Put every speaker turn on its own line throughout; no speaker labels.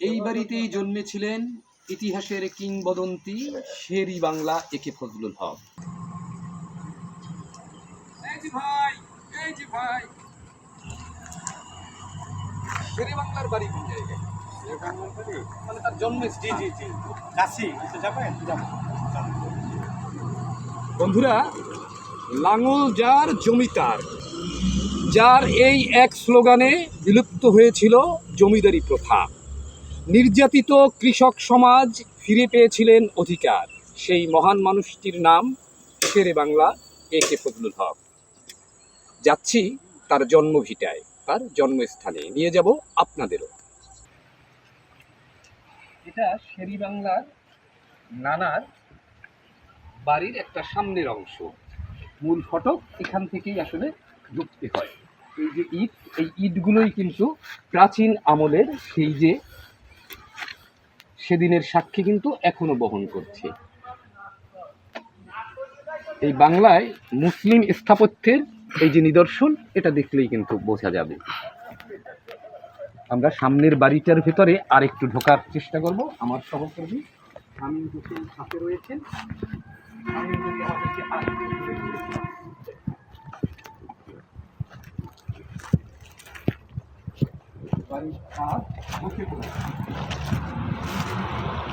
এই বাড়িতেই জন্মেছিলেন ইতিহাসের কিংবদন্তি শেরি বাংলা একে ফজলুল হক। শেরি বাংলার বাড়ি কোন জায়গায়? মানে তার জন্ম জি জি জি।
কাশি। যাবেন
বন্ধুরা লাঙল যার জমিদার যার এই এক স্লোগানে বিলুপ্ত হয়েছিল জমিদারি প্রথা। নির্যাতিত কৃষক সমাজ ফিরে পেয়েছিলেন অধিকার। সেই মহান মানুষটির নাম শেরে বাংলা এ কে ফজলুল হক। যাচ্ছি তার জন্মভিটায় তার জন্মস্থানে। নিয়ে যাব আপনাদেরও। এটা শেরি বাংলার নানার বাড়ির একটা সামনের অংশ। মূল ফটক এখান থেকেই আসলে ঢুকতে হয়। এই যে ইট এই ইটগুলোই কিন্তু প্রাচীন আমলের সেই যে সেদিনের সাক্ষী কিন্তু এখনও বহন করছে। এই বাংলায় মুসলিম স্থাপত্যের এই যে নিদর্শন, এটা দেখলেই কিন্তু বোঝা যাবে। আমরা সামনের বাড়িটার ভেতরে আর একটু ঢোকার চেষ্টা করব। আমার সহকর্মী আমিন হোসেন সাথে রয়েছেন। আর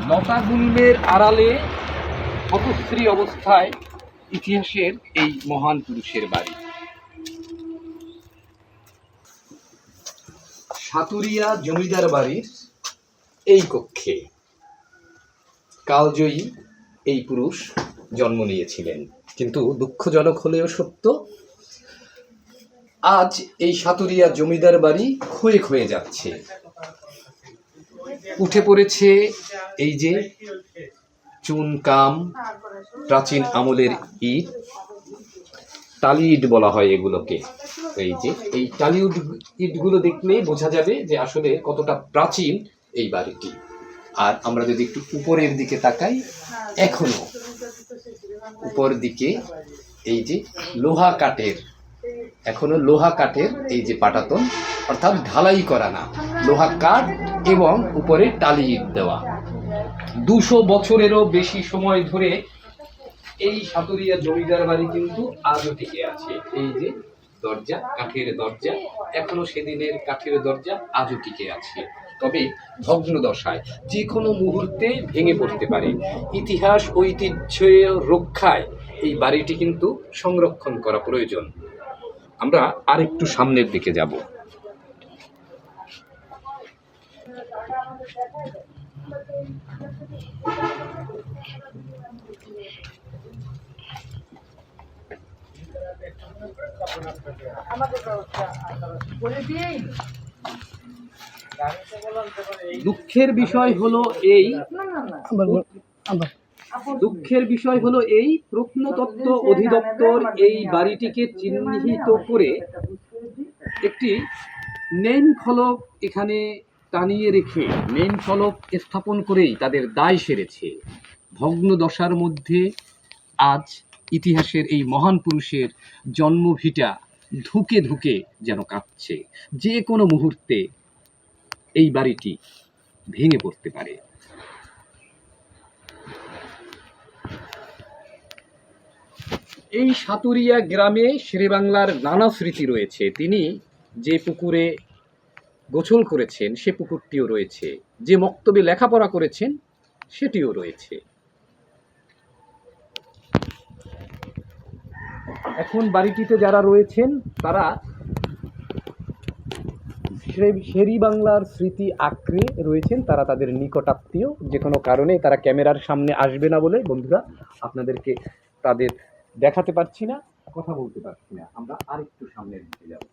লতা গুল্মের আড়ালে পথশ্রী অবস্থায় ইতিহাসের এই মহান পুরুষের বাড়ি। সাতুরিয়া জমিদার বাড়ির এই কক্ষে কালজয়ী এই পুরুষ জন্ম নিয়েছিলেন। কিন্তু দুঃখজনক হলেও সত্য আজ এই সাতুরিয়া জমিদার বাড়ি ক্ষয়ে ক্ষয়ে যাচ্ছে। উঠে পড়েছে এই যে চুনকাম প্রাচীন আমলের ইট টালি ইট বলা হয় এগুলোকে। এই যে, এই টালি উড- ইটগুলো দেখলেই বোঝা যাবে যে আসলে কতটা প্রাচীন এই বাড়িটি। আর আমরা যদি একটু উপরের দিকে তাকাই, এখনও উপর দিকে এই যে লোহা কাঠের এখনও লোহা কাঠের এই যে পাটাতন, অর্থাৎ ঢালাই করা না। লোহা কাঠ এবং উপরে টালি দেওয়া। দুশো বছরেরও বেশি সময় ধরে এই সাতুরিয়া জমিদার বাড়ি কিন্তু আজও টিকে আছে। এই যে দরজা, কাঠের দরজা, এখনও সেদিনের কাঠের দরজা আজও টিকে আছে। তবে ভগ্ন দশায় যে কোনো মুহূর্তে ভেঙে পড়তে পারে। ইতিহাস ঐতিহ্য রক্ষায় এই বাড়িটি কিন্তু সংরক্ষণ করা প্রয়োজন। আমরা আরেকটু সামনের দিকে যাব। দুঃখের বিষয় হলো এই দুঃখের বিষয় হলো এই প্রত্নতত্ত্ব অধিদপ্তর এই বাড়িটিকে চিহ্নিত করে একটি নেম ফলক এখানে টানিয়ে রেখে নেম ফলক স্থাপন করেই তাদের দায় সেরেছে। ভগ্ন দশার মধ্যে আজ ইতিহাসের এই মহান পুরুষের জন্মভিটা ধুকে ধুকে যেন কাঁপছে। যে কোনো মুহূর্তে এই বাড়িটি ভেঙে পড়তে পারে। এই সাতুরিয়া গ্রামে শেরেবাংলার নানা স্মৃতি রয়েছে। তিনি যে পুকুরে গোসল করেছেন, সে পুকুরটিও রয়েছে। যে মক্তবে লেখাপড়া করেছেন, সেটিও রয়েছে। এখন বাড়িটিতে যারা রয়েছেন, তারা শেরি বাংলার স্মৃতি আঁকড়ে রয়েছেন। তারা তাদের নিকটাত্মীয়, যে কোনো কারণে তারা ক্যামেরার সামনে আসবে না বলে, বন্ধুরা, আপনাদেরকে তাদের দেখাতে পারছি না, কথা বলতে পারছি না। আমরা আরেকটু সামনের দিকে যাব।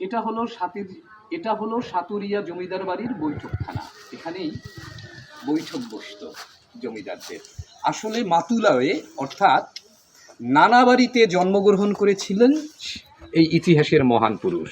এটা হলো সাতির এটা হলো সাতুরিয়া জমিদার বাড়ির বৈঠকখানা। এখানেই বৈঠক বসত জমিদারদের। আসলে মাতুলাওয়ে অর্থাৎ নানা বাড়িতে জন্মগ্রহণ করেছিলেন এই ইতিহাসের মহান পুরুষ।